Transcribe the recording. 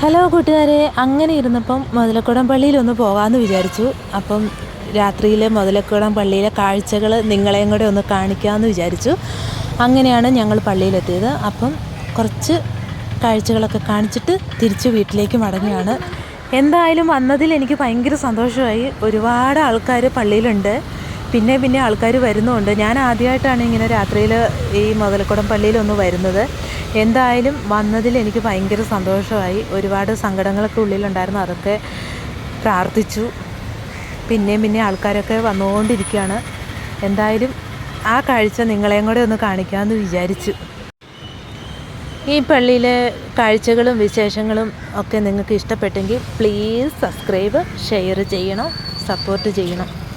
Hello കൂട്ടുകാരെ അങ്ങനെ ഇരുന്നപ്പം മുതലക്കുടം പള്ളിയിലൊന്ന് പോകാമെന്ന് വിചാരിച്ചു. അപ്പം രാത്രിയിൽ മുതലക്കുടം പള്ളിയിലെ കാഴ്ചകൾ നിങ്ങളെയും കൂടെ ഒന്ന് കാണിക്കാമെന്ന് വിചാരിച്ചു. അങ്ങനെയാണ് ഞങ്ങൾ പള്ളിയിലെത്തിയത്. അപ്പം കുറച്ച് കാഴ്ചകളൊക്കെ കാണിച്ചിട്ട് തിരിച്ച് വീട്ടിലേക്ക് മടങ്ങുകയാണ് എന്തായാലും വന്നതിൽ എനിക്ക് ഭയങ്കര സന്തോഷമായി. ഒരുപാട് ആൾക്കാർ പള്ളിയിലുണ്ട്. പിന്നെ പിന്നെ ആൾക്കാർ വരുന്നുമുണ്ട് ഞാൻ ആദ്യമായിട്ടാണ് ഇങ്ങനെ രാത്രിയിൽ ഈ മുതലക്കുടം പള്ളിയിലൊന്ന് വരുന്നത്. എന്തായാലും വന്നതിൽ എനിക്ക് ഭയങ്കര സന്തോഷമായി. ഒരുപാട് സങ്കടങ്ങളൊക്കെ ഉള്ളിലുണ്ടായിരുന്നു. അതൊക്കെ പ്രാർത്ഥിച്ചു. പിന്നെയും പിന്നെ ആൾക്കാരൊക്കെ വന്നുകൊണ്ടിരിക്കുകയാണ്. എന്തായാലും ആ കാഴ്ച നിങ്ങളെയും കൂടെ ഒന്ന് കാണിക്കാമെന്ന് വിചാരിച്ചു. ഈ പള്ളിയിലെ കാഴ്ചകളും വിശേഷങ്ങളും ഒക്കെ നിങ്ങൾക്ക് ഇഷ്ടപ്പെട്ടെങ്കിൽ പ്ലീസ് സബ്സ്ക്രൈബ് ഷെയർ ചെയ്യണം സപ്പോർട്ട് ചെയ്യണം.